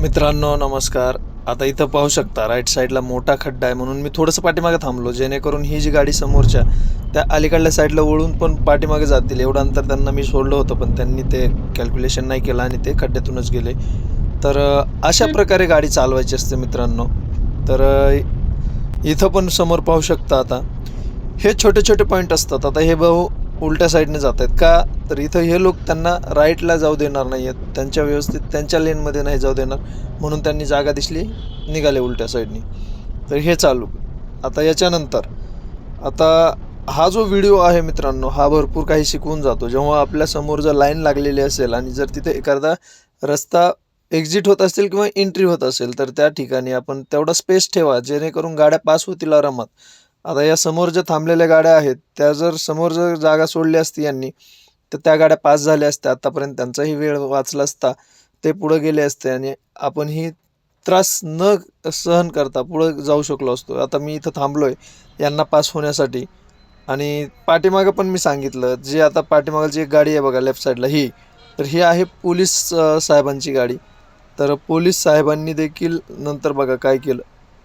मित्रांनो नमस्कार. आता इथं पाहू शकता राईट साईडला मोठा खड्डा आहे म्हणून मी थोडंसं पाठीमागे थांबलो जेणेकरून ही जी गाडी समोरच्या त्या अलीकडल्या साईडला वळून पण पाठीमागे जातील एवढं अंतर त्यांना मी सोडलं होतं पण त्यांनी ते कॅल्क्युलेशन नाही केलं आणि ते खड्ड्यातूनच गेले. तर अशा प्रकारे गाडी चालवायची असते मित्रांनो. तर इथं पण समोर पाहू शकता आता. हे छोटे छोटे पॉईंट असतात. आता हे भाऊ उलट्या साईडने जात आहेत का? तर इथं हे लोक त्यांना राईटला जाऊ देणार नाही आहेत त्यांच्या व्यवस्थित त्यांच्या लेनमध्ये नाही जाऊ देणार. म्हणून त्यांनी जागा दिसली निघाले उलट्या साईडनी. तर हे चालू. आता याच्यानंतर आता हा जो व्हिडिओ आहे मित्रांनो हा भरपूर काही शिकवून जातो. जेव्हा आपल्यासमोर जर लाईन लागलेली असेल आणि जर तिथे एखादा रस्ता एक्झिट होत असेल किंवा एंट्री होत असेल तर त्या ठिकाणी आपण तेवढा स्पेस ठेवा. जेणेकरून गाड्या पास होतील आरामात. आता या समोर ज्या थांबलेल्या गाड्या आहेत त्या जर समोर जर जागा सोडली असती यांनी तर त्या गाड्या पास झाल्या असत्या. आतापर्यंत त्यांचाही वेळ वाचला असता ते पुढं गेले असते आणि आपण ही त्रास न सहन करता पुढं जाऊ शकलो असतो. आता मी इथं थांबलो आहे यांना पास होण्यासाठी. आणि पाठीमागं पण मी सांगितलं जे आता पाठीमागची एक गाडी आहे बघा लेफ्ट साईडला ही तर ही आहे पोलीस साहेबांची गाडी. तर पोलीस साहेबांनी देखील नंतर बघा काय केलं.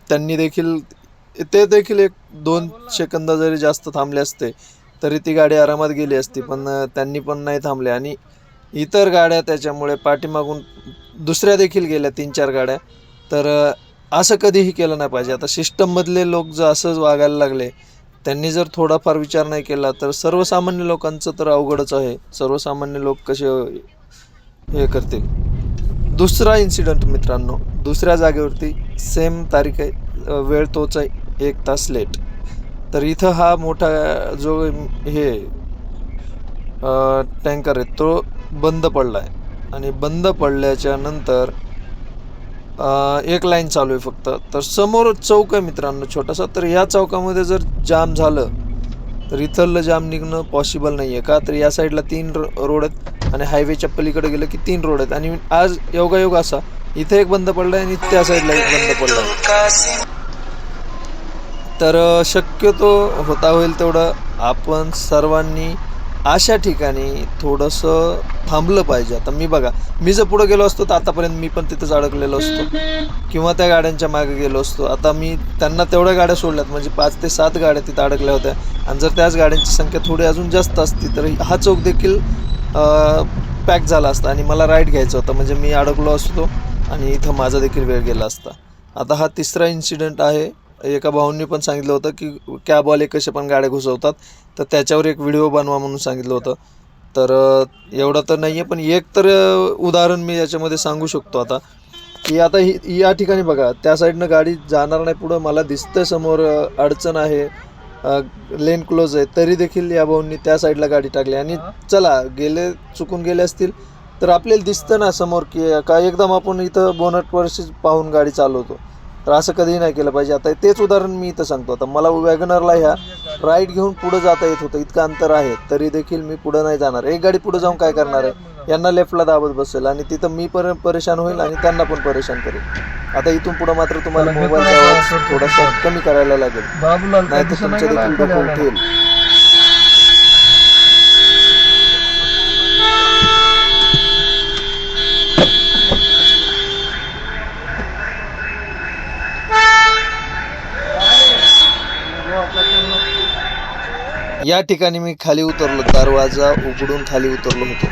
त्यांनी देखील ते देखील एक दोन सेकंद जरी जास्त थांबले असते तरी ती गाडी आरामात गेली असती पण त्यांनी पण नाही थांबले. आणि इतर गाड्या त्याच्यामुळे पाठीमागून दुसऱ्या देखील गेल्या तीन चार गाड्या. तर असं कधीही केलं नाही पाहिजे. आता सिस्टममधले लोक जर असंच वागायला लागले त्यांनी जर थोडाफार विचार नाही केला तर सर्वसामान्य लोकांचं तर अवघडच आहे. सर्वसामान्य लोक कसे हे करतील? दुसरा इन्सिडंट मित्रांनो दुसऱ्या जागेवरती सेम तारीख आहे वेळ तोच आहे. एक तास लेट तर इथं हा मोठा जो हे टँकर आहे तो बंद पडला आहे आणि बंद पडल्याच्या नंतर एक लाईन चालू आहे फक्त. तर समोर चौक आहे मित्रांनो छोटासा. तर या चौकामध्ये जर जाम झालं तर इथलं जाम निघणं पॉसिबल नाही आहे का? तर या साईडला तीन रो- रोड आहेत आणि हायवेच्या पलीकडे गेलं की तीन रोड आहेत. आणि आज योगायोग असा इथे एक बंद पडला आहे आणि त्या साईडला एक बंद पडला आहे तर शक्यतो होता होईल तेवढं. आपण सर्वांनी अशा ठिकाणी थोडंसं थांबलं पाहिजे. आता मी बघा मी जर पुढं गेलो असतो तर आतापर्यंत मी पण तिथंच अडकलेलो असतो. किंवा त्या गाड्यांच्या मागे गेलो असतो. आता मी त्यांना तेवढ्या गाड्या सोडल्यात. म्हणजे पाच ते सात गाड्या तिथं अडकल्या होत्या. आणि जर त्याच गाड्यांची संख्या थोडी अजून जास्त असती तर हा चौक देखील पॅक झाला असता आणि मला राईड घ्यायचं होतं. म्हणजे मी अडकलो असतो आणि इथं माझा देखील वेळ गेला असता. आता हा तिसरा इन्सिडेंट आहे. एका भाऊंनी पण सांगितलं होतं की कॅबवाले कसे पण गाड्या घुसवतात तर त्याच्यावर एक व्हिडिओ बनवा म्हणून सांगितलं होतं. तर एवढं तर नाही आहे पण एक तर उदाहरण मी याच्यामध्ये सांगू शकतो आता की आता ही या ठिकाणी बघा त्या साईडनं गाडी जाणार नाही पुढं मला दिसतं समोर अडचण आहे लेन क्लोज आहे तरी देखील या भाऊंनी त्या साईडला गाडी टाकली. आणि चला गेले चुकून गेले असतील तर आपल्याला दिसतं ना समोर की का एकदम आपण इथं बोनट पाहून गाडी चालवतो. तर असं कधीही नाही केलं पाहिजे. आता तेच उदाहरण मी इथं सांगतो. आता मला वॅगनरला ह्या राईट घेऊन पुढं जाता येत होतं इतकं अंतर आहे. तरी देखील मी पुढं नाही जाणार. एक गाडी पुढं जाऊन काय करणार आहे? यांना लेफ्टला दाबत बसेल आणि तिथं मी पर परेशान होईल आणि त्यांना पण परेशान करेल. आता इथून पुढं मात्र तुम्हाला मोबाईलचा आवाज थोडासा कमी करायला लागेल. बाबूलाल नाही तर तुमच्या देखील डोकं उठेल. या ठिकाणी मी खाली उतरलो दरवाजा उघडून खाली उतरलो होतो.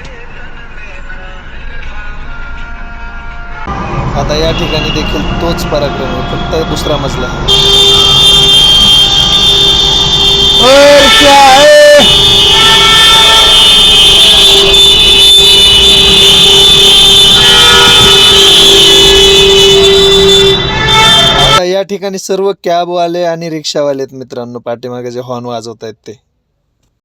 आता या ठिकाणी देखील तोच पराक्रम आहे फक्त दुसरा मजला आता या ठिकाणी सर्व कॅबवाले आणि रिक्षावाले आहेत मित्रांनो पाठीमागे जे हॉर्न वाजवत आहेत ते.